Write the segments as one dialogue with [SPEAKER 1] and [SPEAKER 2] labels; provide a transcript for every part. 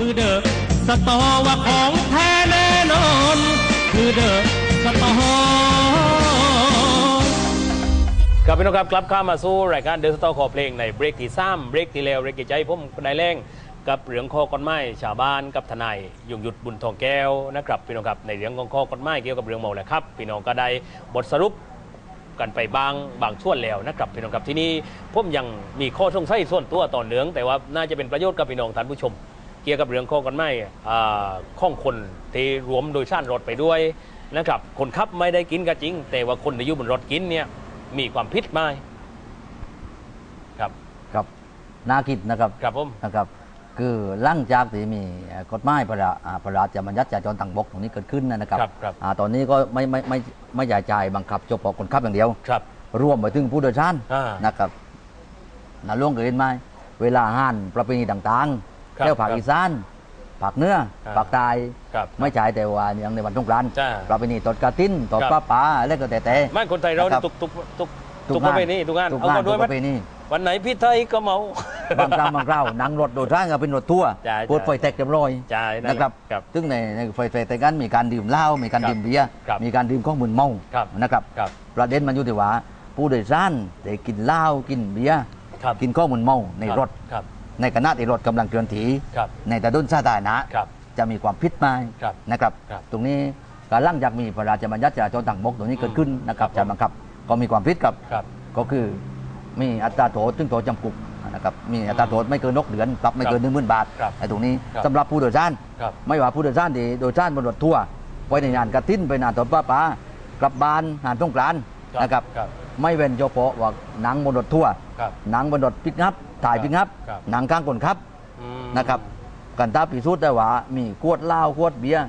[SPEAKER 1] คือเดอะสตอว่าของแท้แน่นอน คือเดอะสตอ
[SPEAKER 2] ครับพี่น้องครับกลับเข้ามาสู้รายการเดอะสตอขอเพลงในเบรกที่สามเบรกที่แล้วเบรกที่ใจผมนายแรงกับเรื่องข้อกฎหมายชาวบ้านกับทนายยงยุทธบุญทองแก้วนะครับพี่น้องครับในเรื่องของข้อกฎหมายเกี่ยวกับเรื่องเมาแหละครับพี่น้องก็ได้บทสรุปกันไปบางบางช่วงแล้วนะครับพี่น้องครับที่นี่ผมยังมีข้อสงสัยส่วนตัวต่อเนื่อง แต่ว่าน่าจะเป็นประโยชน์กับพี่น้องท่านผู้ชม เกี่ยวกับเรื่องข้อกฎหมายอ่าข้องคนที่รวมโดยสารรถไปด้วยนะครับคนขับไม่ได้กินก็จริง แต่ว่าคนที่อยู่บนรถกินเนี่ยมีความผิดไหมครับ
[SPEAKER 3] ครับน่าคิดนะครับ
[SPEAKER 2] ครับผม
[SPEAKER 3] นะครับคือหลังจากที่มีกฎหมายพระราอ่าพระราชบัญญัติจราจรทางบกตรงนี้เกิดขึ้นนะครับ
[SPEAKER 2] ครับครับ
[SPEAKER 3] อ่าตอนนี้ก็ไม่ไม่ไม่ไม่ใหญ่ใจายบังคับเฉพาะคนขับอย่างเดียว
[SPEAKER 2] ครับ
[SPEAKER 3] รวมไปถึงผู้โดยสาร
[SPEAKER 2] อ่า
[SPEAKER 3] นะครับนาล่วงเคยเห็นไหมเวลาอาหารประเพณีต่างๆ
[SPEAKER 2] ครับ
[SPEAKER 3] แก้วผัก
[SPEAKER 2] ครับ
[SPEAKER 3] อีสานผักเนื้อ
[SPEAKER 2] อ่า
[SPEAKER 3] ผักตาย
[SPEAKER 2] ครับ
[SPEAKER 3] ไม่ใช่แต่ว่าอย่างในวันสงกรานต์
[SPEAKER 2] จ้า
[SPEAKER 3] ประเพณีตดกระติ้นตด
[SPEAKER 2] ครับ
[SPEAKER 3] ป้าป๋าอะไรก็แต่แต่
[SPEAKER 2] ไม่คนไทยเรา
[SPEAKER 3] นะครับ
[SPEAKER 2] ทุกทุกทุก
[SPEAKER 3] ทุ
[SPEAKER 2] ทุ
[SPEAKER 3] ก
[SPEAKER 2] ก
[SPEAKER 3] งาน
[SPEAKER 2] ประเพณีทุกงาน
[SPEAKER 3] ทุก
[SPEAKER 2] เอา
[SPEAKER 3] งาน
[SPEAKER 2] มา
[SPEAKER 3] ทุ
[SPEAKER 2] ด้ว
[SPEAKER 3] ก
[SPEAKER 2] ย
[SPEAKER 3] ป
[SPEAKER 2] ไหม
[SPEAKER 3] ระเพณี
[SPEAKER 2] วันไหนพี่ไทยก็เมา
[SPEAKER 3] บางครั้งบางคราวนั่งรถโดยสารก็เป็นรถทัวร์
[SPEAKER 2] ใช่
[SPEAKER 3] เปิดไฟแตกเรียบร้อย
[SPEAKER 2] ใช่นั่นแหละ
[SPEAKER 3] นะครับ
[SPEAKER 2] ครับ
[SPEAKER 3] ซึ่งในในไฟแตกนั้นมีการดื่มเหล้ามีการ
[SPEAKER 2] ครับ
[SPEAKER 3] ดื่มเบียร์
[SPEAKER 2] ครับ
[SPEAKER 3] มีการดื่มข้องมึนเมา
[SPEAKER 2] ครับ
[SPEAKER 3] นะครับ
[SPEAKER 2] ครับ
[SPEAKER 3] ประเด็นมันอยู่ที่ว่าผู้โดยสารได้กินเหล้ากินเบียร์
[SPEAKER 2] ครับ
[SPEAKER 3] กินข้องมึนเมาในรถ
[SPEAKER 2] ครับ
[SPEAKER 3] ในขณะที่รถกำลังเคลื่อนที่
[SPEAKER 2] ครับ
[SPEAKER 3] ในถนนสาธารณะ
[SPEAKER 2] ครับ
[SPEAKER 3] จะมีความผิดไหม
[SPEAKER 2] ครับ
[SPEAKER 3] นะครับ
[SPEAKER 2] ครับ
[SPEAKER 3] ตรงนี้การล่างจากมีพระราชบัญญัติจราจรทางบกตรงนี้เกิดขึ้นนะครับ
[SPEAKER 2] ครับ
[SPEAKER 3] จะบังคับก็มีความผิดครับ
[SPEAKER 2] ครับ
[SPEAKER 3] ก็คือมีอัตราโทษซึ่งโทษจำคุกนะครับมีอัตราโทษไม่เกินนกเดือนปรับไม่เกินหนึ่งหมื่นบาท
[SPEAKER 2] ครับ
[SPEAKER 3] ไอ้ตรงนี้
[SPEAKER 2] ครับ
[SPEAKER 3] สำหรับผู้โดยสาร
[SPEAKER 2] ครับ
[SPEAKER 3] ไม่ว่าผู้โดยสารที่โดยสารบนรถทัวร์ไปในงานกระทิ้นไปงานตอนป้าป้ากลับบ้านงานสงกรานต์ นะครับ
[SPEAKER 2] ครับ
[SPEAKER 3] ไม่เว้นเฉพาะว่าหนังบนรถทัวร์
[SPEAKER 2] ครับ
[SPEAKER 3] หนังบนรถปิกอัพถ่ายปิกอัพ
[SPEAKER 2] ครับ
[SPEAKER 3] หนังข้างคนขับ
[SPEAKER 2] อืม
[SPEAKER 3] นะครับ กันตาพิสูจน์ได้ว่ามีขวดเหล้าขวดเบียร์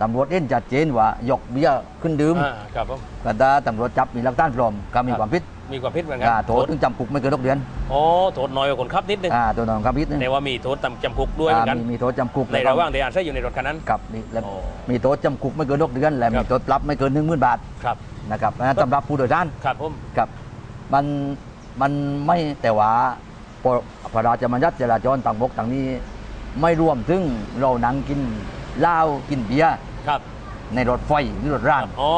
[SPEAKER 3] ตำรวจเห็นชัดเจนว่ายกเบียร์ขึ้นดื่ม
[SPEAKER 2] อ่าครับผม
[SPEAKER 3] กันตาตำรวจจับมีหลักฐานปลอมก็มี
[SPEAKER 2] ครับ
[SPEAKER 3] ความผิด
[SPEAKER 2] มีความผิดเหมือนกั
[SPEAKER 3] อ่าโทษถึงจำคุกไม่เกินนกเดือน
[SPEAKER 2] โอ้โทษน้อยกว่าคนขับนิดนึง
[SPEAKER 3] อ่าตัวน้องครับพิษ
[SPEAKER 2] แต่ว่ามีโทษจำคุกด้วยเหมือนกัน
[SPEAKER 3] มีมีโทษจำคุก
[SPEAKER 2] ใน
[SPEAKER 3] แล้วก็
[SPEAKER 2] ระหว่างที่อาศัยอยู่ในรถคันนั้น
[SPEAKER 3] กับนี่และ
[SPEAKER 2] โอ้
[SPEAKER 3] มีโทษจำคุกไม่เกินนกเดือนและ
[SPEAKER 2] ครั
[SPEAKER 3] มี
[SPEAKER 2] บ
[SPEAKER 3] โทษปรับไม่เกินหนึ่งหมื่นบาท
[SPEAKER 2] ครับ
[SPEAKER 3] นะครับอันนั้นสำหรับผู้โดยสาร
[SPEAKER 2] ครับผม
[SPEAKER 3] ครับมันมันไม่แต่ว่าพอพระราชบัญญัติจราจรต่างบกต่างนี้ ไม่รวมถึงเรานั่งกินเหล้ากินเบียร์
[SPEAKER 2] ครับ
[SPEAKER 3] ในรถไฟหรือรถร่าง
[SPEAKER 2] อ๋อ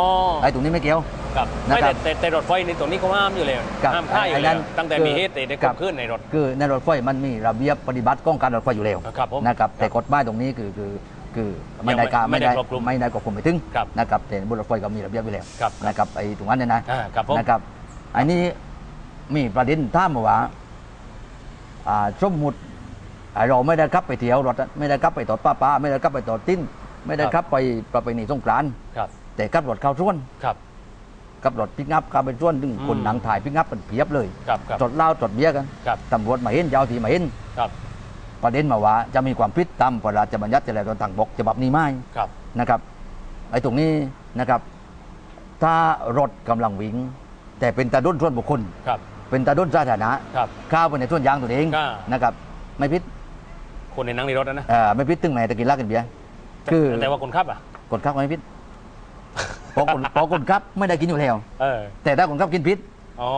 [SPEAKER 3] ไอ้ตรงนี้ไม่เกี่ยว
[SPEAKER 2] ครับ
[SPEAKER 3] นะ
[SPEAKER 2] ไม่
[SPEAKER 3] ครั
[SPEAKER 2] แต่
[SPEAKER 3] บ
[SPEAKER 2] แต่แต่รถไฟในตรงนี้เขาห้ามอยู่เลย
[SPEAKER 3] ครับ
[SPEAKER 2] ห้ามค่ายอยู่
[SPEAKER 3] ไอ้
[SPEAKER 2] แล้
[SPEAKER 3] นั้
[SPEAKER 2] วนตั้งแต่
[SPEAKER 3] คือ
[SPEAKER 2] มีเหตุได้
[SPEAKER 3] ครั
[SPEAKER 2] ขับบขึ้นในรถ
[SPEAKER 3] คือในรถไฟมันมีระเบียบปฏิบัติของการรถไฟอยู่แล้ว
[SPEAKER 2] ครับผม
[SPEAKER 3] นะครับ
[SPEAKER 2] ครับ
[SPEAKER 3] แต่กฎหมายตรงนี้คือคือ คือไม่ได้การ
[SPEAKER 2] ไม่
[SPEAKER 3] ไม่
[SPEAKER 2] ได้
[SPEAKER 3] ได้
[SPEAKER 2] ครอบคลุม
[SPEAKER 3] ไม่ได้ควบคุมไปถึง
[SPEAKER 2] ครับ
[SPEAKER 3] นะครับแต่บนรถไฟก็มีระเบียบอยู่แล้ว
[SPEAKER 2] ครับ
[SPEAKER 3] นะครับไอ้ตรงนั้นเนี่ยนะ
[SPEAKER 2] อ่าครับผม
[SPEAKER 3] นะครับอันนี้มีประเด็นท่ามมาว่าอ่าสมมุติอ่าเราไม่ได้ขับไปเที่ยวรถไม่ได้ขับไปตอดป้าป้าไม่ได้ขับไปตอดติ้น ไม่ได้ขับไปประเพณีสงกรานต์
[SPEAKER 2] ครับ
[SPEAKER 3] แต่ขับรถเข้าส่วน
[SPEAKER 2] ครับ
[SPEAKER 3] ขับรถพิกอัพขับไปส่วนดึง
[SPEAKER 2] อืม
[SPEAKER 3] คนหนังถ่ายพิกอัพเป็นเพียบเลย
[SPEAKER 2] ครับครับ
[SPEAKER 3] จดเหล้าจดเบียร์กัน
[SPEAKER 2] ครับ
[SPEAKER 3] ตำรวจมาเห็นเจ้าที่มาเห็น
[SPEAKER 2] ครับ
[SPEAKER 3] ประเด็นมาว่าจะมีความผิดตามพระราชบัญญัติจราจรทางบกฉบับนี้ไหม
[SPEAKER 2] ครับ
[SPEAKER 3] นะครับไอ้ตรงนี้นะครับ ถ้ารถกำลังวิ่ง แต่เป็นตาดุนส่วนบุคคล
[SPEAKER 2] ครับ
[SPEAKER 3] เป็นตาดุนสาธารณะ
[SPEAKER 2] ครับ
[SPEAKER 3] ข้าวไปในส่วนยางตัวเอง
[SPEAKER 2] อ่า
[SPEAKER 3] นะครับ ไม่พิษ
[SPEAKER 2] คนในนั่งในรถนะนะ
[SPEAKER 3] เอ่อไม่พิษตึงไหนตะกินเหล้ากินเบียร์คือ
[SPEAKER 2] แต่ว่าคนขับอะ
[SPEAKER 3] กดครับไม่พิษเพราะคนเพราะคนครับไม่ได้กินอยู่แล้ว
[SPEAKER 2] เออ
[SPEAKER 3] แต่ถ้าคนครับกินพิษ
[SPEAKER 2] อ๋อ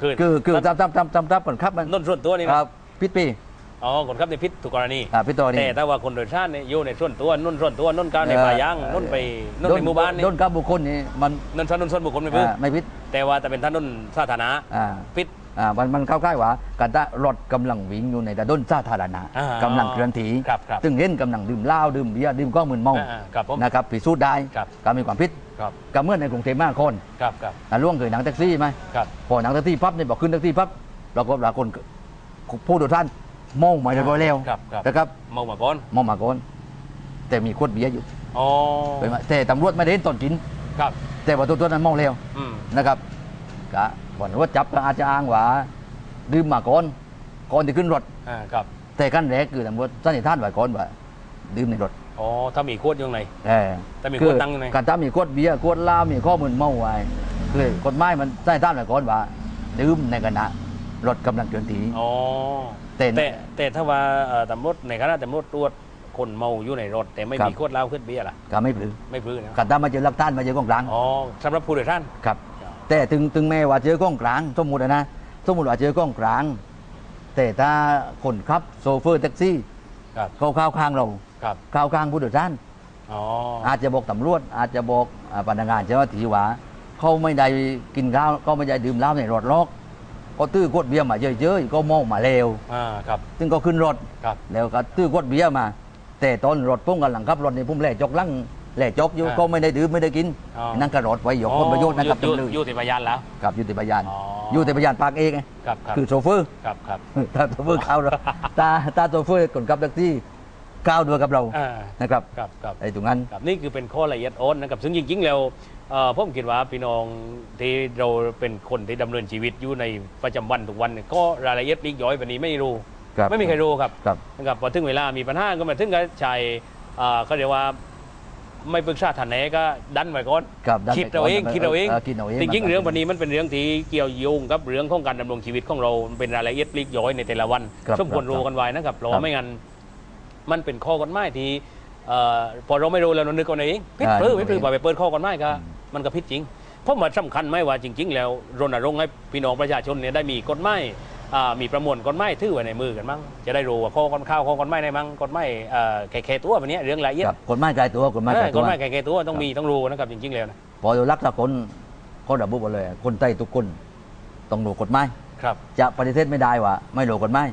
[SPEAKER 2] คือ
[SPEAKER 3] คือคือตามตามตามตามตามคนครับมัน
[SPEAKER 2] นุ่นส่วนตัวนี่
[SPEAKER 3] ค
[SPEAKER 2] นะ
[SPEAKER 3] รับพิษปี
[SPEAKER 2] อ๋อคนขับในพิษถูกกรณี
[SPEAKER 3] อ่าพิษตัวนี้
[SPEAKER 2] แต่ถ้าว่าคนโดยสารเนี่ยอยู่ในส่วนตัวนุ่นส่วนตัวนุ่นก้าวในป่ายางนุ่นไปนุ่นในหมู่บ้านนี่
[SPEAKER 3] โดนกับบุคคลนี่มัน
[SPEAKER 2] นุ่นส่วนนุ่นส่วนบุคคลไม่พื้น
[SPEAKER 3] อ่าไม่พิษ
[SPEAKER 2] แต่ว่าแต่เป็นท่านนุ่นสาธารณะ
[SPEAKER 3] อ่า
[SPEAKER 2] พิษ
[SPEAKER 3] อ่ามันมันเข้าใกล้ว่าการถ้ารถกำลังวิ่งอยู่ในถนนสาธารณะ
[SPEAKER 2] อ่ากำ
[SPEAKER 3] ลังเคลื่อนที่
[SPEAKER 2] ครับครับ
[SPEAKER 3] ซึ่งเห็นกำลังดื่มเหล้าดื่มเบียร์ดื่มก้องมึนเมา
[SPEAKER 2] อ่าครับผม
[SPEAKER 3] นะครับพิสูจน์ได้
[SPEAKER 2] ครับ
[SPEAKER 3] ก็มีความผิด
[SPEAKER 2] ครับ
[SPEAKER 3] ก็เหมื่อนในกรุงเทพมหานคร
[SPEAKER 2] ครับครับ
[SPEAKER 3] นะล่วงเคยหนังแท็กซี่ไหม
[SPEAKER 2] ครับ
[SPEAKER 3] พอหนังแท็กซี่ปั๊บเนี่ยบอกขึ้นแท็กซี่ปั๊บเราก็หลายคนผู้โดยสาร เมองมาเรียบร้อยแล้ว
[SPEAKER 2] ครับครับ
[SPEAKER 3] นะครับ
[SPEAKER 2] เมามาก่อน
[SPEAKER 3] เมองมาก่อน แต่มีขวดเบียร์อยู่
[SPEAKER 2] อ๋อ
[SPEAKER 3] ไปมาแต่ตำรวจไม่ได้เห็นตอนกิน
[SPEAKER 2] ครับ
[SPEAKER 3] แต่ว่าตัวตัวนั้นเมองแล้ว
[SPEAKER 2] อืม
[SPEAKER 3] นะครับก็วันว่าจับก็อาจจะอ้างว่าดื่มมาก่อนก่อนที่ขึ้นรถ
[SPEAKER 2] อ่าครับ
[SPEAKER 3] แต่ขั้นแรกคือตำรวจสันนิษฐานไว้ก่อนว่าดื่มในรถ
[SPEAKER 2] อ๋อถ้ามีขวดอยู่ข้างใน
[SPEAKER 3] เออ
[SPEAKER 2] แต่มี
[SPEAKER 3] คื
[SPEAKER 2] ขวดตั้งอยู่ไหน
[SPEAKER 3] การถ้ามีขวดเบียร์ขวดเหล้ามีข้อมูลเมาไว้คือกฎหมายมันสันนิษฐานไว้ก่อนว่าดื่มในขณะรถกำลังเคลื่อนที่
[SPEAKER 2] อ๋อ
[SPEAKER 3] แต่
[SPEAKER 2] แต่แต่ถ้าว่าเอ่อตำรวจในคณะตำรวจตรวจคนเมาอยู่ในรถ แต่ไม่มีขวดเหล้าขึ้นเบียร์ล่ะ
[SPEAKER 3] ก็ไม่ปลือ
[SPEAKER 2] ไม่พื้นนะ
[SPEAKER 3] การถ้ามาเจอหลักฐานมาเจอของกลาง
[SPEAKER 2] อ๋อสำหรับผู้โดยสาร
[SPEAKER 3] ครับ แต่ถึงถึงแม้ว่าเจอของกลางสมมตินะสมมติว่าเจอของกลาง แต่ถ้าคนขับโซเฟอร์แท็กซี่
[SPEAKER 2] ครับ
[SPEAKER 3] เขาเข้าข้างเรา
[SPEAKER 2] ครับ
[SPEAKER 3] เข้าข้างผู้โดยสาร
[SPEAKER 2] อ๋อ
[SPEAKER 3] อาจจะบอกตำรวจอาจจะบอกอ่าพนักงานเจ้าหน้าที่ว่าเขาไม่ได้กินข้าวเขาไม่ได้ดื่มเหล้าในรถลอก ก็ตื้อกดเบียร์มาเยอะๆก็เมองมาเลว
[SPEAKER 2] อ่าครับ
[SPEAKER 3] ซึ่งก็ขึ้นรถ
[SPEAKER 2] ครับ
[SPEAKER 3] แล้วก็ตื้อกดเบียร์มา แต่ตอนรถพุ่งกันหลังครับรถนี่พุ่มแหล่จกลังแหล่จกอยู่
[SPEAKER 2] อ่า
[SPEAKER 3] ก็ไม่ได้ดื่มไม่ได้กิน
[SPEAKER 2] อ๋อ
[SPEAKER 3] นั่นก็รถไว้หยกผลประโยชน์นะครับ
[SPEAKER 2] อยู่
[SPEAKER 3] จำเลย
[SPEAKER 2] อยู่ที่พยานแล้ว
[SPEAKER 3] กับยุติพยาน
[SPEAKER 2] อ๋อ
[SPEAKER 3] ยุติพยานปากเองไง
[SPEAKER 2] ครับครับ
[SPEAKER 3] คือโซเฟอร์
[SPEAKER 2] ครับครับ
[SPEAKER 3] ถ้าโซเฟอร์เข้าเราตาตาโซเฟอร์คนขับแท็กซี่ ก้าวด้วยกับเรา
[SPEAKER 2] อ่า
[SPEAKER 3] นะครับ
[SPEAKER 2] ครับครับ
[SPEAKER 3] ไอ้ตรงนั้น
[SPEAKER 2] ครับนี่คือเป็นข้อละเอียดอ่อนนะครับ ซึ่งจริงๆ แล้วเอ่อผมคิดว่าพี่น้องที่เราเป็นคนที่ดำเนินชีวิตอยู่ในประจำวันทุกวันเนี่ยก็รายละเอียดปลีกย่อยแบบนี้ไม่รู้
[SPEAKER 3] ครับ
[SPEAKER 2] ไม่มีใครรู้ครับ
[SPEAKER 3] ครับ
[SPEAKER 2] นะครับพอถึงเวลามีปัญหาก็มาถึงกับชายเอ่อเขาเรียกว่าไม่ปรึกษาท่านไหนก็ดันไว้ก่อน
[SPEAKER 3] ครับดันไป
[SPEAKER 2] คิดเราเอง
[SPEAKER 3] ก่อน
[SPEAKER 2] คิดเราเอง
[SPEAKER 3] เออคิดเอาเอง
[SPEAKER 2] จริงๆ
[SPEAKER 3] มัน
[SPEAKER 2] เรื่องวันนี้มันเป็นเรื่องที่เกี่ยวโยงกับเรื่องของการดำรงชีวิตของเรามันเป็นรายละเอียดปลีกย่อยในแต่ละวัน
[SPEAKER 3] ครับ
[SPEAKER 2] สมควร
[SPEAKER 3] ครับ
[SPEAKER 2] รู้กันไว้นะครับเพราะ
[SPEAKER 3] ครั
[SPEAKER 2] ว่า
[SPEAKER 3] บ
[SPEAKER 2] ไม่งั้น มันเป็นข้อกฎหมายที่เอ่อพอเราไม่รู้แล้วเรานึกเอาเองพิษ
[SPEAKER 3] อ่า
[SPEAKER 2] เพื่อไม่
[SPEAKER 3] นึก
[SPEAKER 2] เพื่อ
[SPEAKER 3] เอาเอง
[SPEAKER 2] ไปเปิดข้อกฎหมายก็มันก็พิษจริงเพราะมันสำคัญไหมว่าจริง ๆ แล้วรณรงค์ให้พี่น้องประชาชนเนี่ยได้มีกฎหมายอ่ามีประมวลกฎหมายถือไว้ในมือกันมั้งจะได้รู้ว่าข้อกฎข้าวข้อกฎหมายในมั้งกฎหมายเอ่อแค่ๆตัวแบบนี้เรื่องละเอียด
[SPEAKER 3] ครับกฎหมายกายตัวกฎหมายกาย
[SPEAKER 2] เออก
[SPEAKER 3] ตั
[SPEAKER 2] ฎ
[SPEAKER 3] ว
[SPEAKER 2] หมายแค่ๆตัวต้องมีต้องรู้นะครับจริง ๆ แล้วนะ
[SPEAKER 3] พอเรารักษาคนก็ระบุมาเลย คนไต้ทุกคนต้องรู้กฎหมาย
[SPEAKER 2] ครับ
[SPEAKER 3] จะปฏิเสธไม่ได้ว่า ไม่รู้กฎหมาย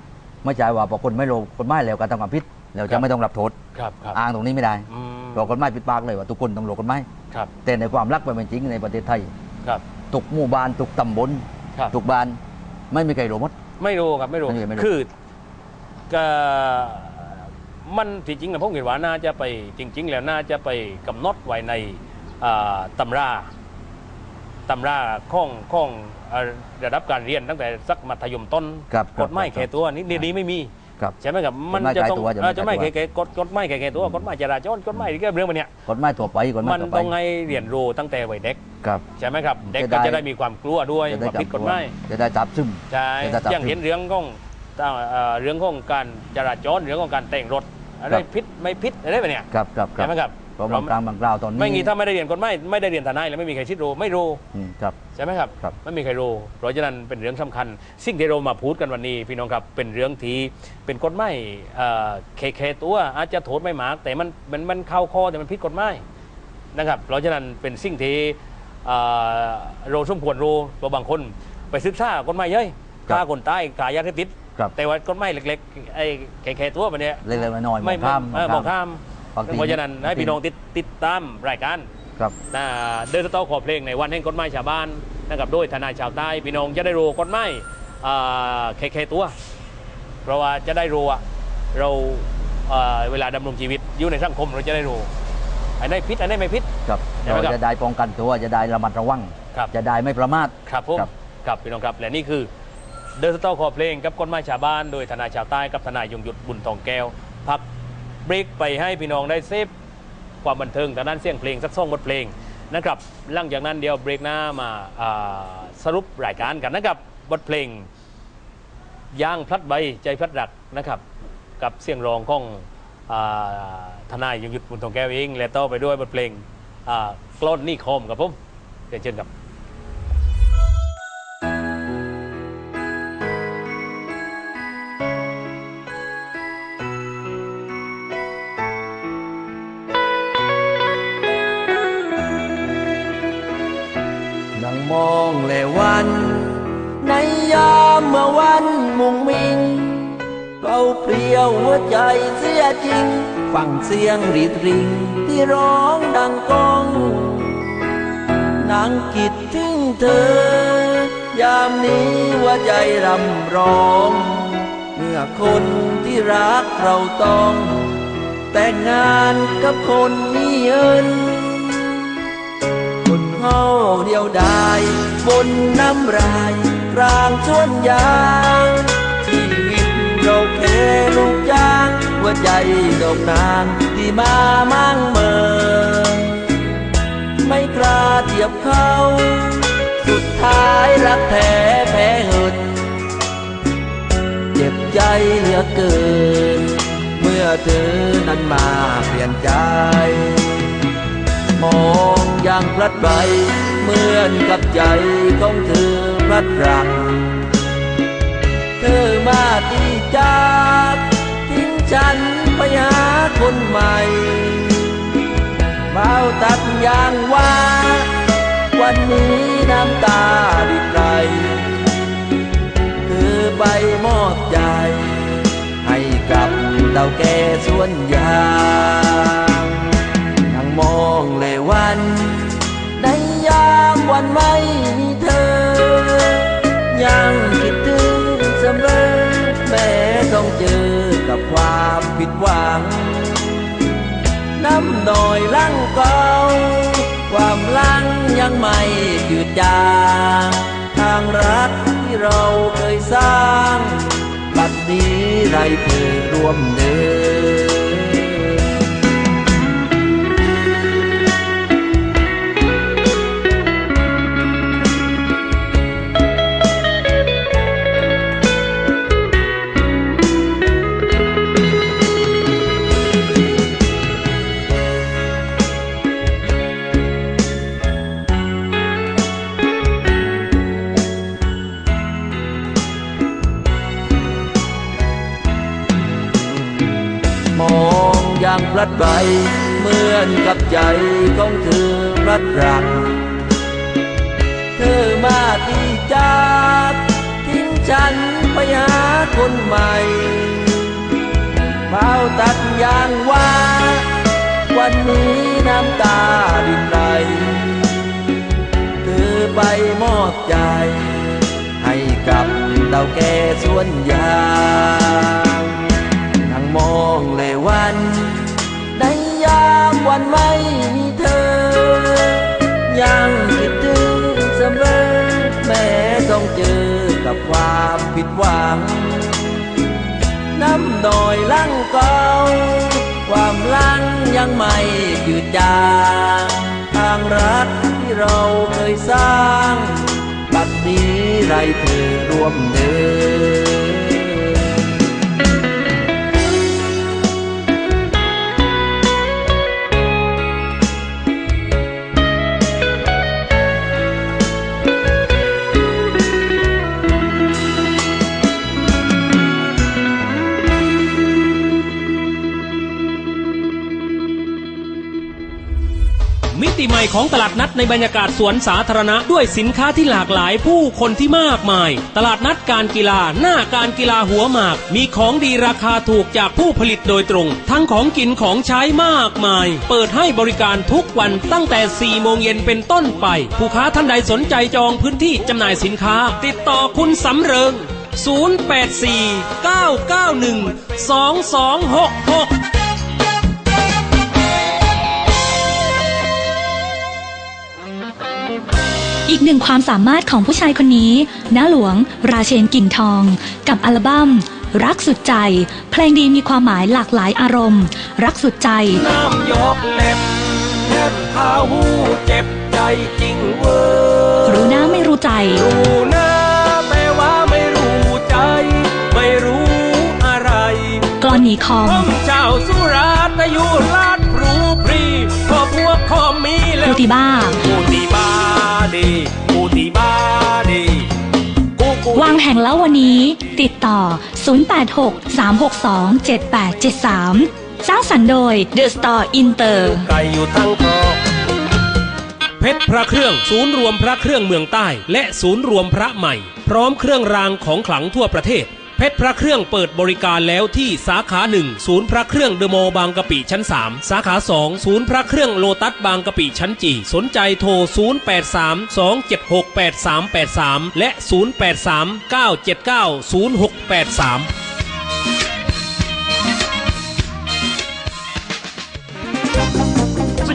[SPEAKER 3] ไม่ใช่ว่าพอคนไม่รู้กฎหมายแล้วการทำความผิด แล้ว
[SPEAKER 2] ครั
[SPEAKER 3] จะ
[SPEAKER 2] บ
[SPEAKER 3] ไม่ต้องรับโทษ
[SPEAKER 2] ครับครับ
[SPEAKER 3] อ้างตรงนี้ไม่ได้
[SPEAKER 2] อืม
[SPEAKER 3] เรากฎหมายปิดปากเลยว่าทุกคนต้องรู้กฎหมาย
[SPEAKER 2] ครับ
[SPEAKER 3] แต่ในความรักมันเป็นจริงในประเทศไทย
[SPEAKER 2] ครับ
[SPEAKER 3] ทุกหมู่บ้านทุกตำบล
[SPEAKER 2] ครับ
[SPEAKER 3] ทุกบ้านไม่มีใครรู้หมด
[SPEAKER 2] ไม่รู้ครับไม่รู้
[SPEAKER 3] ไม่รู้ไม่รู้
[SPEAKER 2] คือก็มันที่จริงนะผมเห็นว่าน่าจะไปจริง ๆ แล้วน่าจะไปกำหนดไว้ในอ่าตำราตำราข้องข้องอ่าระดับการเรียนตั้งแต่สักมัธยมต้น
[SPEAKER 3] ครับครับ
[SPEAKER 2] กฎหมายแค่ตัวนี้ดีๆไม่มี
[SPEAKER 3] ครับ
[SPEAKER 2] ใช่ไหมครับมัน
[SPEAKER 3] กฎหมาย
[SPEAKER 2] จะต้อง
[SPEAKER 3] แค่ตัวจะไม่
[SPEAKER 2] เออจะไม่
[SPEAKER 3] แค่ตัว
[SPEAKER 2] แค่ๆกฎกฎหมายแค่ๆตัวกฎหมายจราจรกฎหมายที่เรื่องมันเนี้ย
[SPEAKER 3] กฎหมายทั่วไปกฎหมาย
[SPEAKER 2] มัน
[SPEAKER 3] ทั่วไป
[SPEAKER 2] ต้องให้เรียนรู้ตั้งแต่วัยเด็ก
[SPEAKER 3] ครับ
[SPEAKER 2] ใช่ไหมครับเด็ก
[SPEAKER 3] จะ
[SPEAKER 2] ก็
[SPEAKER 3] ได้
[SPEAKER 2] จะได้มีความกลัวด้วย
[SPEAKER 3] จะได้
[SPEAKER 2] ว่าผิด
[SPEAKER 3] จำ
[SPEAKER 2] กฎหมาย
[SPEAKER 3] จะได้จับซึม
[SPEAKER 2] ใช่
[SPEAKER 3] จะได้จับ
[SPEAKER 2] อย่างเห็นเรื่องของตั้งเอ่อเรื่องของการจราจรเรื่องของการแต่งรถอะไร
[SPEAKER 3] ครับ
[SPEAKER 2] พิษไม่พิษอะไรแบบเนี้ย
[SPEAKER 3] ครับครับครั
[SPEAKER 2] ใช่
[SPEAKER 3] บ
[SPEAKER 2] ไหมครับ
[SPEAKER 3] เพราะบางครั้งบางคราวตอนนี้
[SPEAKER 2] ไม่งี้ถ้าไม่ได้เรียนกฎหมายไม่ได้เรียนทนายแล้วไม่มีใครชิดรู้ไม่รู้
[SPEAKER 3] อืมครับ
[SPEAKER 2] ใช่ไหมครับ
[SPEAKER 3] ครับ
[SPEAKER 2] ไม่มีใครรู้เพราะฉะนั้นเป็นเรื่องสำคัญ สิ่งที่เรามาพูดกันวันนี้ พี่น้องครับเป็นเรื่องที่เป็นกฎหมายเอ่อเคเคตัวอาจจะโทษไม่มาก แต่มันมันมันเข้าข้อแต่มันผิดกฎหมายนะครับ เพราะฉะนั้นเป็นสิ่งที่เอ่อเราสมควรรู้เพราะบางคนไปศึกษากฎหมายเย้ย
[SPEAKER 3] ครับ
[SPEAKER 2] ฆ่าคนตายขายยาเสพติด
[SPEAKER 3] ครับ
[SPEAKER 2] แต่ว่ากฎหมายเล็กๆไอ้แค่ๆตัวแบบเนี้ย
[SPEAKER 3] เล็กๆน้อยๆม
[SPEAKER 2] ไม่
[SPEAKER 3] องข้าม
[SPEAKER 2] เออมองข้าม
[SPEAKER 3] บางที
[SPEAKER 2] เพราะฉะนั้นให้พี่น้องติดติดตามรายการ
[SPEAKER 3] ครับ
[SPEAKER 2] นะเดินต่อขอเพลงในวันแห่งกฎหมายชาวบ้านนะครับโดยทนายชาวใต้พี่น้องจะได้รู้กฎหมายอ่าแค่ๆตัว เพราะว่าจะได้รู้ว่าเราเอ่อเวลาดำรงชีวิตอยู่ในสังคมเราจะได้รู้อันไหนพิษอันไหนไม่พิษ
[SPEAKER 3] ครับ
[SPEAKER 2] ใช่ไหม
[SPEAKER 3] เรา
[SPEAKER 2] ครับ
[SPEAKER 3] จะได้ป้องกันตัวจะได้ระมัดระวัง
[SPEAKER 2] ครับ
[SPEAKER 3] จะได้ไม่ประมาท
[SPEAKER 2] ครับผม
[SPEAKER 3] ครับ
[SPEAKER 2] ครับพี่น้องครับและนี่คือเดินต่อขอเพลงกับกฎหมายชาวบ้านโดยทนายชาวใต้กับทนายยงยุทธบุญทองแก้วพัก เบรกไปให้พี่น้องได้เซฟความบันเทิงทางด้านเสียงเพลงสักสองบทเพลงนะครับหลังจากนั้นเดี๋ยวเบรกหน้ามาาสรุปรายการกันนะครับบทเพลงย่างพลัดใบใจพลัดรักนะครับ กับเสียงร้องของอทนายยงยุทธบุญทองแก้วเองและต่อไปด้วยบทเพลงกลอนนี่คมครับผมเดี๋ยวเชิญครับ
[SPEAKER 4] วัน ในยามเมื่อวันมุงมิงเราเปลี่ยวหัวใจเสียจริง ฟังเสียงรีดริงที่ร้องดังก้องนางคิดถึงเธอ ยามนี้หัวใจรำร้อง เมื่อคนที่รักเราต้อง แต่งงานกับคนมีเงิน เฮาเดียวดายบนน้ำรายกลางชวนยางชีวิตเราแค่ลูกจางหัวใจดอกนางที่มามั่งเมินไม่กล้าเทียบเขาสุดท้ายรักแท้แพ้หินเจ็บใจเหลือเกิน เมื่อเธอนั้นมาเปลี่ยนใจ มองอย่างพลัดใบเหมือนกับใจของเธอพลัดรัก เธอมาที่จากทิ้งฉันไปหาคนใหม่เฝ้าตัดยางว่า วันนี้น้ำตาดิไหลคือใบมอบใจ ให้กับเต่าแก่สวนยาง มองเลยวัน ในยามวันไม่มีเธอ ยังคิดถึงเสมอ แม้ต้องเจอกับความผิดหวัง น้ำหน่อยลังเกาความลังยังไม่จืดจางทางรักที่เราเคยสร้าง บัดนี้ไรเพื่อร่วมเดินางพลัดใบเหมือนกับใจของเธอพลัดรัก เธอมาที่จากทิ้งฉันไปหาคนใหม่เฝ้าตัดยางว่า วันนี้น้ำตาดินไหลเธอไปมอบใจ ให้กับเต่าแก่สวนยา ความผิดหวัง น้ำหน่อยลังเก่าความลังยังไม่จืดจางทางรักที่เราเคยสร้าง บัดนี้ไรเธอร่วมเดิน
[SPEAKER 2] ติใหม่ของตลาดนัดในบรรยากาศสวนสาธารณะด้วยสินค้าที่หลากหลายผู้คนที่มากมาย ตลาดนัดการกีฬาหน้าการกีฬาหัวหมาก มีของดีราคาถูกจากผู้ผลิตโดยตรง ทั้งของกินของใช้มากมาย เปิดให้บริการทุกวันตั้งแต่ 4 โมงเย็นเป็นต้นไป ผู้ค้าท่านใดสนใจจองพื้นที่จำหน่ายสินค้า ติดต่อคุณสำเริง 084 991 2266
[SPEAKER 5] อีกหนึ่งความสามารถของผู้ชายคนนี้น้าหลวง ราเชนกิ่งทอง กับอัลบั้ม รักสุดใจ เพลงดีมีความหมายหลากหลายอารมณ์ รักสุดใจ
[SPEAKER 2] น้ำยกเล็บแทบเท้าหูเจ็บใจจริงเวอร์
[SPEAKER 5] รู้นะไม่รู้ใจ
[SPEAKER 2] รู้นะแต่ว่าไม่รู้ใจ ไม่รู้อะไร
[SPEAKER 5] กลอนหนีคอม
[SPEAKER 2] ผมเจ้าสุราษฎร์อยู่ลาดพรูพรีพอพวกคอมมีแล้
[SPEAKER 5] คู
[SPEAKER 2] ว
[SPEAKER 5] ติบ้า
[SPEAKER 2] กูตีบาดีกูตีบาดีกูกู
[SPEAKER 5] วางแผงแล้ววันนี้ ติดต่อ 086 362 7873 สร้างสรรค์โดย The Store Inter
[SPEAKER 2] ไก่อยู่ทั้งคอกเพชรพระเครื่อง ศูนย์รวมพระเครื่องเมืองใต้ และศูนย์รวมพระใหม่ พร้อมเครื่องรางของขลังทั่วประเทศ เพชรพระเครื่องเปิดบริการแล้วที่สาขาหนึ่งศูนย์พระเครื่องเดอะมอลล์บางกะปิชั้น 3 สาขา 2 ศูนย์พระเครื่องโลตัสบางกะปิชั้นจีสนใจโทร 0832768383 และ 0839790683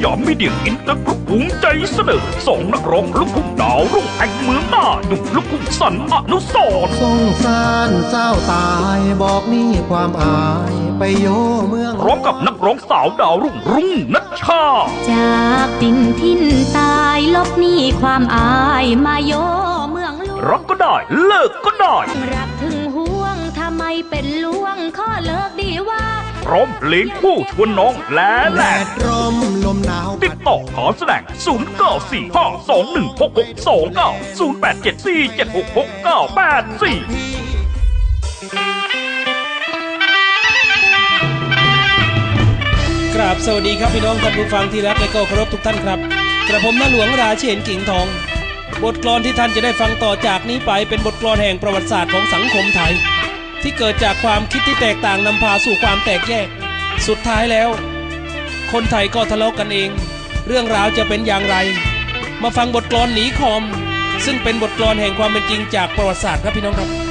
[SPEAKER 6] ยามมีเดียอินเตอร์กรุ๊ปภูมิใจเสนอสองนักร้องลูกทุ่งดาวรุ่งแห่งเมืองหน้าหนุ่มลูกทุ่งสันอนุสรณ์
[SPEAKER 7] สงสารเจ้าตายบอกนี่ความอายไปโยเมือง
[SPEAKER 6] พร้อมกับนักร้องสาวดาวรุ่งรุ่งนัชชา
[SPEAKER 8] จากดินทินตายลบหนี้ความอายมาโยเมืองหลวง
[SPEAKER 6] รักก็ได้เลิกก็ได้
[SPEAKER 8] รักถึงห่วงทำไมเป็นลวงข้อเลิกดีว่า
[SPEAKER 6] พ ร้อมเพลงคู่ชวนน้องและแห
[SPEAKER 7] แด
[SPEAKER 6] ลก
[SPEAKER 7] ดร่มลมหนาว
[SPEAKER 6] ติดต่อขอแสดง0 9 4 5 2 1 6 6 2 9 0 8 7 4 7 6 6 9 8 4
[SPEAKER 2] ราบสวัสดีครับพี่น้องท่านผู้ฟังที่รักและก็เคารพทุกท่านครับ กระผมน้าหลวงราเชนกิ่งทอง บทกลอนที่ท่านจะได้ฟังต่อจากนี้ไปเป็นบทกลอนแห่งประวัติศาสตร์ของสังคมไทย ที่เกิดจากความคิดที่แตกต่างนำพาสู่ความแตกแยก สุดท้ายแล้ว คนไทยก็ทะเลาะกันเอง เรื่องราวจะเป็นอย่างไร มาฟังบทกลอนหนีคอม ซึ่งเป็นบทกลอนแห่งความเป็นจริงจากประวัติศาสตร์ครับพี่น้องครับ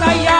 [SPEAKER 2] า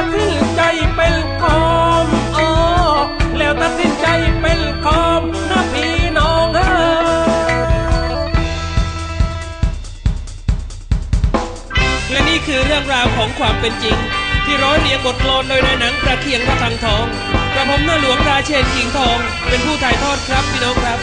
[SPEAKER 2] ตัดสินใจเป็นคอมเออแล้วตัดสินใจเป็นคอมนะพี่น้องเออและนี่คือเรื่องราวของความเป็นจริง ที่ร้อยเรียงบทกลอนโดยนายหนังประเคียงพระทังทองกระผมหน้าหลวงราเชนกิงทอง เป็นผู้ถ่ายทอดครับพี่น้องครับ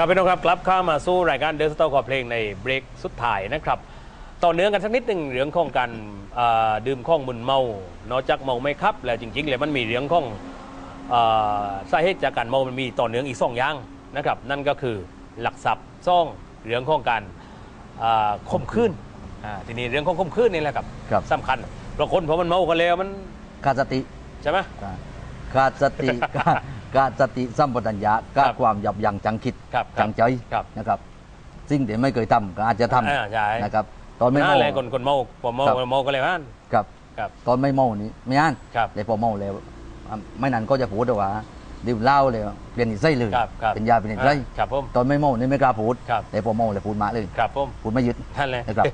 [SPEAKER 3] ครับพี่น้องครับกลับเข้ามาสู้รายการเดอะสตอร์ขอเพลงในเบรกสุดท้ายนะครับ ต่อเนื่องกันสักนิดหนึ่งเรื่องของการอ่าดื่มข้องมึนเมานอกจากเมาไม่ครับ แล้วจริงๆแล้วมันมีเรื่องของอ่าสาเหตุจากการเมามันมีต่อเนื่องอีกสองอย่างนะครับ นั่นก็คือหลักทรัพย์ซ่องเรื่องของการอ่าข่มขืนอ่าทีนี้เรื่องของข่มขืนนี่แหละครับ
[SPEAKER 9] ครับ
[SPEAKER 3] สำคัญเพราะคนพอมันเมากันแล้วมันขาดสติ
[SPEAKER 2] ใช่ไหม
[SPEAKER 3] ขาดสติ ขาด ขาดสติสัมปชัญญะขา
[SPEAKER 2] ครั
[SPEAKER 3] ด
[SPEAKER 2] บ
[SPEAKER 3] ความยับยั้งจังคิด
[SPEAKER 2] ครับครับ
[SPEAKER 3] จังใจ
[SPEAKER 2] ครับ
[SPEAKER 3] นะครับสิ่งที่ไม่เคยทำก็อาจจะท
[SPEAKER 2] อ่าใช่ำ
[SPEAKER 3] นะครับ ตอนไม่
[SPEAKER 2] นั่
[SPEAKER 3] เมาน
[SPEAKER 2] แหละคนคนเมาผมเมา
[SPEAKER 3] ครับ
[SPEAKER 2] เมาก็เลยอ่าน
[SPEAKER 3] ครับ
[SPEAKER 2] ครับ
[SPEAKER 3] ตอนไม่เมานี่ไม่อ่าน
[SPEAKER 2] ครับ
[SPEAKER 3] แต่พอเมาแล้วอะไม่นานก็จะพูดว่าดื่มเหล้าเลยเปลี่ยนนิสัยเลย
[SPEAKER 2] ครับครับ
[SPEAKER 3] เป็นยาเป็นนิสัย
[SPEAKER 2] อ่าครับผม
[SPEAKER 3] ตอนไม่เมานี่ไม่กล้าพูด
[SPEAKER 2] ครับ
[SPEAKER 3] แต่พอเมาเลยพูดมาเลย
[SPEAKER 2] ครับผม
[SPEAKER 3] พูดไม่ยึด
[SPEAKER 2] ท่านเลย
[SPEAKER 3] นะครับ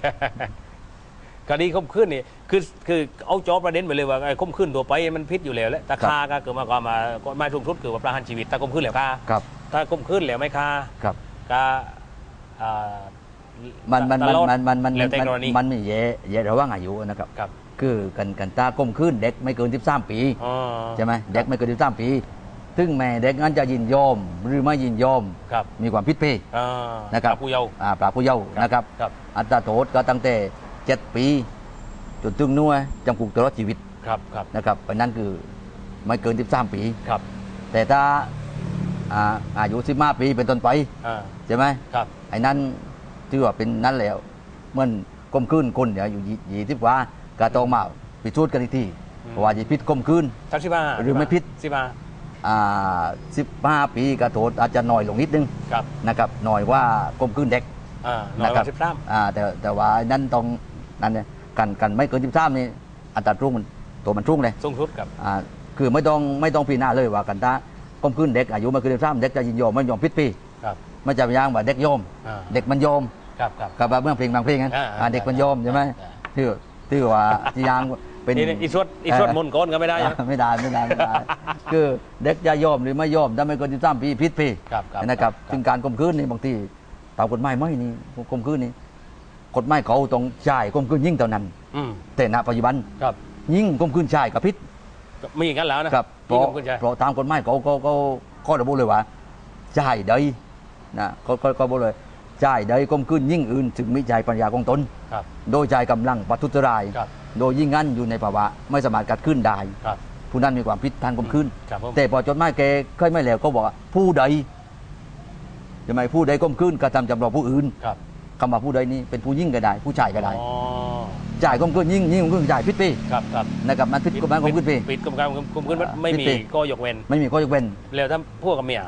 [SPEAKER 2] คดีข่มขืนนี่คือคือเอาจอประเด็นไปเลยว่าไอ้ข่มขืนตัวไปมันพิษอยู่แล้วแหละแต่
[SPEAKER 3] ครับ
[SPEAKER 2] ฆ่าก็คือมาความมาก็มาทุ่งทุดคือว่าประหารชีวิตถ้าข่มขืนแล้วฆ่า
[SPEAKER 3] ครับ
[SPEAKER 2] ถ้าข่มขืนแล้วไม่ฆ่า
[SPEAKER 3] ครับ
[SPEAKER 2] ก็อ่า
[SPEAKER 3] มันมัน
[SPEAKER 2] ต
[SPEAKER 3] มัน
[SPEAKER 2] ลอด
[SPEAKER 3] มันมันมัน
[SPEAKER 2] แล้วแต่กรณี
[SPEAKER 3] มันมีแย่แย่ระหว่างอายุนะครับ
[SPEAKER 2] ครับ
[SPEAKER 3] คือกันกันตาก้มขึ้นเด็กไม่เกิน 13 ปี
[SPEAKER 2] อ๋อ
[SPEAKER 3] ใช่ไหมเด็กไม่เกิน 13 ปี ซึ่งแม่เด็กนั้นจะยินยอมหรือไม่ยินยอม
[SPEAKER 2] ครับ
[SPEAKER 3] มีความผิดเพ
[SPEAKER 2] อ่า
[SPEAKER 3] นะครับ
[SPEAKER 2] ผู้เยาว์
[SPEAKER 3] อ่าปราบผู้เยาว์นะครับ
[SPEAKER 2] ครับ
[SPEAKER 3] อัตราโทษก็ตั้งแต่ 7 ปีจนถึงนัวจำคุกตลอดชีวิต
[SPEAKER 2] ครับครับ
[SPEAKER 3] นะครับเพราะนั้นคือไม่เกิน 13 ปี
[SPEAKER 2] ครับ
[SPEAKER 3] แต่ถ้าอ่าอายุ15ปีเป็นต้นไป
[SPEAKER 2] อ่า
[SPEAKER 3] ใช่ไหม
[SPEAKER 2] ครับ
[SPEAKER 3] ไอ้นั้นถือว่าเป็นนั้นแล้วเหมื่อนก้มขึ้นคนเดี๋ยวอยู่ยี่สิบกว่าก็ต้องมาพิสูจน์กันอีกที
[SPEAKER 2] อืม
[SPEAKER 3] เพราะว่าจะพิษก้มขึ้น
[SPEAKER 2] สักสิบห้า
[SPEAKER 3] หรือไม่พิษ
[SPEAKER 2] สิบห้า
[SPEAKER 3] อ่าสิบห้าปีก็โทษอาจจะน้อยลงนิดนึง
[SPEAKER 2] ครับ
[SPEAKER 3] นะครับหน่อยว่าก้มขึ้นเด็ก
[SPEAKER 2] อ่าน้อย
[SPEAKER 3] นะ
[SPEAKER 2] ก
[SPEAKER 3] ครั
[SPEAKER 2] ว่าสิบสาม
[SPEAKER 3] อ่าแต่แต่ว่าไอ้นั้นต้อง นั่นเนี่ยกันกันไม่เกินสิบสามนี่อัตรารุ่งมันตัวมันรุ่งเลย
[SPEAKER 2] สูงสุดครับ
[SPEAKER 3] อ่าคือไม่ต้องไม่ต้องพิจารณาเลยว่ากันถ้าก้มขึ้นเด็กอายุไม่เกินสิบสามเด็กจะยินยอมไม่ยอมพิษปี
[SPEAKER 2] ครับ
[SPEAKER 3] ไม่จะไปย่างว่าเด็กยอม
[SPEAKER 2] อ่า
[SPEAKER 3] เด็กมันยอม
[SPEAKER 2] ครับครับ
[SPEAKER 3] กับแบบเมื่อเพลงบางเพลงนั้น
[SPEAKER 2] อ่า
[SPEAKER 3] อ่าเด็กมันยอมใช่ไหม
[SPEAKER 2] อ่า
[SPEAKER 3] ที่ที่ว่าที่ยางเป็น
[SPEAKER 2] นี่นี่อีสวดอีสวดมนต์ก้อนก็ไม่ได้
[SPEAKER 3] อ่า
[SPEAKER 2] นะ
[SPEAKER 3] ไม่ได้ไม่ได้ไม่ได้คือเด็กจะยอมหรือไม่ยอมถ้าไม่เกินสิบสามปีพิษปี
[SPEAKER 2] ครับครับ
[SPEAKER 3] นะครับ
[SPEAKER 2] ครับ
[SPEAKER 3] ซึ่งการข่มขืนนี่บางทีตามกฎหมายไม่นี่ข่มขืนนี่ กฎหมายเขาต้องจ่ายข่มขืนยิ่งเท่านั้น
[SPEAKER 2] อืม
[SPEAKER 3] แต่ณปัจจุบัน
[SPEAKER 2] ครับ
[SPEAKER 3] ยิ่งข่มขืนชายกับพิษ
[SPEAKER 2] มีอย่างนั้นแล้วนะครับ
[SPEAKER 3] เพ
[SPEAKER 2] พี่
[SPEAKER 3] ราะ
[SPEAKER 2] ขอบคุณใจ
[SPEAKER 3] เพราะตามกฎหมายเขาเขาเขาข้อระบุเลยว่าจ่ายใดนะเขาเขาเขาบอกเลยจ่ายใดข่มขืนยิ่งอื่นถึงมิจ่ายปัญญาของตน
[SPEAKER 2] ครับ
[SPEAKER 3] โดยใจกำลังปัทุษร้าย
[SPEAKER 2] ครับ
[SPEAKER 3] โดยยิ่งงั้นอยู่ในภาวะไม่สามารถกัดขึ้นได้
[SPEAKER 2] ครับ
[SPEAKER 3] ผู้นั้นมีความผิดทางข่มขืน
[SPEAKER 2] ครับผม
[SPEAKER 3] แต่พอจดหมายแกเคยไม่แล้วก็บอกว่าผู้ใดทำไมผู้ใดข่มขืนกระทำจำลองผู้อื่น
[SPEAKER 2] ครับ
[SPEAKER 3] คำว่าผู้ใดนี่เป็นผู้ยิ่งก็ได้ ผู้ชายก็ได้
[SPEAKER 2] อ๋อ
[SPEAKER 3] จ่ายข่มขืนยิ่งยิ่งข่มขืนจ่ายพิษปี
[SPEAKER 2] ครับครับ
[SPEAKER 3] นะครับมันพิษกฎหมายข่มขืนปี
[SPEAKER 2] ปิดกรมการข่มขืนมันไม่มี
[SPEAKER 3] ปิด
[SPEAKER 2] ก็ยกเว้น
[SPEAKER 3] ไม่มีข้อยกเว้น
[SPEAKER 2] แล้วถ้าพวกกับเมีย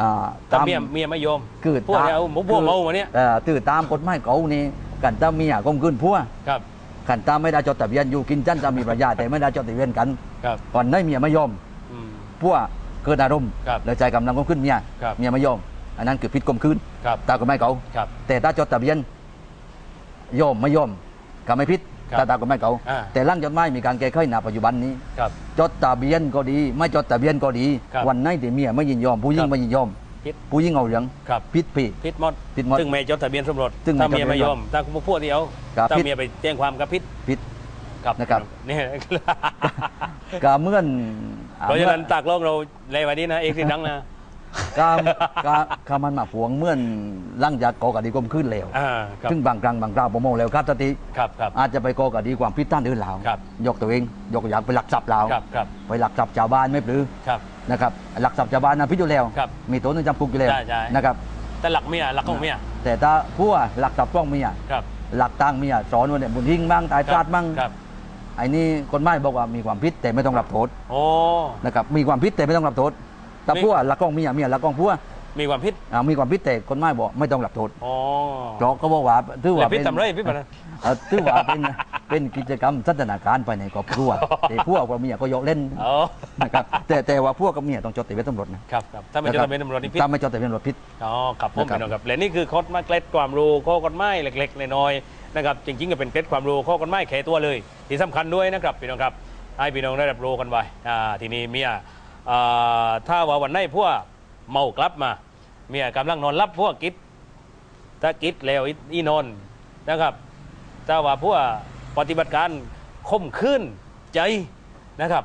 [SPEAKER 3] อ่า
[SPEAKER 2] แต่
[SPEAKER 3] ตาม
[SPEAKER 2] เมียเมียไม่ยอม
[SPEAKER 3] คือ
[SPEAKER 2] พวก
[SPEAKER 3] ตาม
[SPEAKER 2] เนี่ยเอาพวกเมามาเนี่ย
[SPEAKER 3] เอ่อตือตามกฎหมายเขานี่กันตาเมียข่มขืนผัว
[SPEAKER 2] ครับ
[SPEAKER 3] กันตาไม่ได้จดทะเบียนอยู่กินจันจะมีประญาแต่ไม่ได้จดทะเบียนกัน
[SPEAKER 2] ครับ
[SPEAKER 3] ก่อนได้เมียไม่ยอม
[SPEAKER 2] อืม
[SPEAKER 3] ผัวเกิดอารมณ์
[SPEAKER 2] ครับ
[SPEAKER 3] แล้วใจกำลังข่มขืนเมีย
[SPEAKER 2] ครับ
[SPEAKER 3] เมียไม่ยอม อันนั้นคือผิดข่มขืน
[SPEAKER 2] ครับ
[SPEAKER 3] ตามกฎหมายเขา
[SPEAKER 2] ครับ
[SPEAKER 3] แต่ถ้าจดทะเบียนยอมไม่ยอมก็ไม่ผิด
[SPEAKER 2] ครับ
[SPEAKER 3] ถ้าตามกฎหมายเขา
[SPEAKER 2] อ่า
[SPEAKER 3] แต่ร่างจดหมายมีการแก้ไขในปัจจุบันนี้
[SPEAKER 2] ครับ
[SPEAKER 3] จดทะเบียนก็ดี ไม่จดทะเบียนก็ดี
[SPEAKER 2] ครับ
[SPEAKER 3] วันไหนที่เมียไม่ยินยอม ผู้หญิ
[SPEAKER 2] ค
[SPEAKER 3] ง
[SPEAKER 2] รับ
[SPEAKER 3] ไม่ยินยอม
[SPEAKER 2] ผิด
[SPEAKER 3] ผู้หญิงเอาเหลือง
[SPEAKER 2] ครับ
[SPEAKER 3] ผิดปี
[SPEAKER 2] พิษมด
[SPEAKER 3] ผิดหมด
[SPEAKER 2] ซึ่งไม่จดทะเบียนสมรส
[SPEAKER 3] ซึ่งไม่
[SPEAKER 2] ถ้าเมีย
[SPEAKER 3] จดทะเบียน
[SPEAKER 2] ไม่ยอมถ้าพวกเดียว
[SPEAKER 3] ครับ
[SPEAKER 2] ถ้า
[SPEAKER 3] ผิด
[SPEAKER 2] เมียไปแจ้งความกับพิษ
[SPEAKER 3] ผิด
[SPEAKER 2] ครับ
[SPEAKER 3] นะครับ
[SPEAKER 2] นี่
[SPEAKER 3] ก็เหมื่อนอ่
[SPEAKER 2] เพราะฉะนั้นตากโลกเราในวันนี้นะเอกสิดังนะ
[SPEAKER 3] ก็ก็ก็มันมาผวงเหมื่อนหลังจากก่อกคดีกรมขึ้นแล้ว
[SPEAKER 2] อ่าครับ
[SPEAKER 3] ซึ่งบางครั้งบางคราวผมมองแล้วครับสติ
[SPEAKER 2] ครับครับ
[SPEAKER 3] อาจจะไปก่อคดีความผิดท่านอื่นแล้ว
[SPEAKER 2] ครับ
[SPEAKER 3] ยกตัวเอง ยกตัวอย่างไปหลักทรัพย์เรา
[SPEAKER 2] ครับครับ
[SPEAKER 3] ไปหลักทรัพย์ชาวบ้านไม่ปลือ
[SPEAKER 2] ครับ
[SPEAKER 3] นะครับหลักทรัพย์ชาวบ้านนะพิจอยู่แล้ว
[SPEAKER 2] ครับ
[SPEAKER 3] มีตัวหนึงจำคุกอยู่แล้ว
[SPEAKER 2] ใช่ใช่
[SPEAKER 3] นะครับ
[SPEAKER 2] แต่หลักเมียหลักของเมีย
[SPEAKER 3] แต่ถ้าผู้ว่าหลักทรัพย์ต้องเมีย
[SPEAKER 2] ครับ
[SPEAKER 3] หลักตังเมียสอนว่าเนี่ยบุญทิ้งบ้างตายพลาดบ้าง
[SPEAKER 2] ครับ
[SPEAKER 3] ไอ้นี่คนไม่บอกว่ามีความผิดแต่ไม่ต้องรับโทษ
[SPEAKER 2] โอ้
[SPEAKER 3] นะครับมีความผิดแต่ไม่ต้องรับโทษ แต่
[SPEAKER 2] มี
[SPEAKER 3] ผู้ว่าหลักของเมียเมียหลักของผู้ว่า
[SPEAKER 2] มีความผิด
[SPEAKER 3] อ่ามีความผิดแต่คนไม่บอกไม่ต้องรับโทษ
[SPEAKER 2] อ๋อ
[SPEAKER 3] เพราะเขาบอกว่าถือ
[SPEAKER 2] แล้
[SPEAKER 3] ว่าว
[SPEAKER 2] พิษ
[SPEAKER 3] เป็น
[SPEAKER 2] ทำไรพิษปะนะ
[SPEAKER 3] เอ่อถือว่าเป็นเป็นกิจกรรมสันทนาการภายในครอบครัวแต่พวกกับเมียก็ยกเล่น
[SPEAKER 2] อ๋อ
[SPEAKER 3] นะครับแต่แต่ว่าพวกกับเมียต้องจดทะเบียนตำรวจนะครับ
[SPEAKER 2] ครับถ้าไม่จดทะเบียนตำรวจนี่พิษ
[SPEAKER 3] ถ้าไม่จดทะเบียนตำรวจผิด
[SPEAKER 2] อ๋อครับผม
[SPEAKER 3] นะครับ
[SPEAKER 2] พี่น้องครับและนี่คือโคดมาเกล็ดความรู้ข้อกฎหมายเล็กๆน้อยๆนะครับจริงๆก็เป็นเกล็ดความรู้ข้อกฎหมายแค่ตัวเลย ที่สำคัญด้วยนะครับพี่น้องครับให้พี่น้องได้รับรู้กันไว้อ่าทีนี้เมีย อ่าถ้าว่าวันไหนพวกเมากลับมาเมียกำลังนอนรับพวกกิดถ้ากิดแล้วอีอีนอนนะครับ ถ้าว่าพวกปฏิบัติการข่มขืนใจนะครับ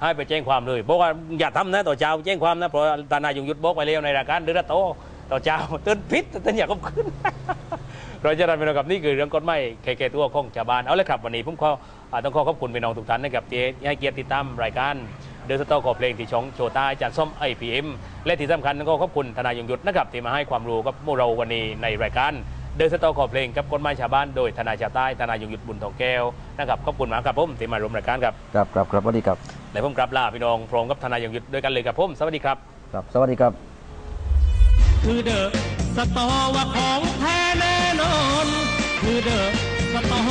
[SPEAKER 2] ให้ไปแจ้งความเลยบอกว่าอย่าทำนะต่อเจ้าแจ้งความนะเพราะตานายยงยุทธบอกไปแล้วในรายการเดือดโตต่อเจ้าเตือนพิษเตือนอย่าข่มขืนเราจะรันไปกับนี่คือเรื่องกฎหมายแค่ตัวของชาวบ้านเอาเลยครับวันนี้ผมขออ่าต้องขอขอบคุณพี่น้องทุกท่านนะครับที่ให้เกียรติติดตามรายการ เดินสตอขอเพลงที่ช่องโชว์ใต้จากส้มไอพีเอ็มและที่สำคัญก็ขอบคุณทนายยงยุทธนะครับที่มาให้ความรู้กับพวกเราวันนี้ในรายการเดินสตอขอเพลงกับกฎหมายชาวบ้านโดยทนายชาวใต้ทนายยงยุทธบุญทองแก้วนะครับขอบคุณมากครับผมที่มาร่วมรายการครับ
[SPEAKER 3] ครับครับครับสวัสดีครับ
[SPEAKER 2] และผมกลับลาพี่น้องพร้อมกับทนายยงยุทธด้วยกันเลยครับผมสวัสดีครับ
[SPEAKER 3] ครับสวัสดีครับ
[SPEAKER 1] คือเดอะสตอว่าของแท้แน่นอน คือเดอะสตอ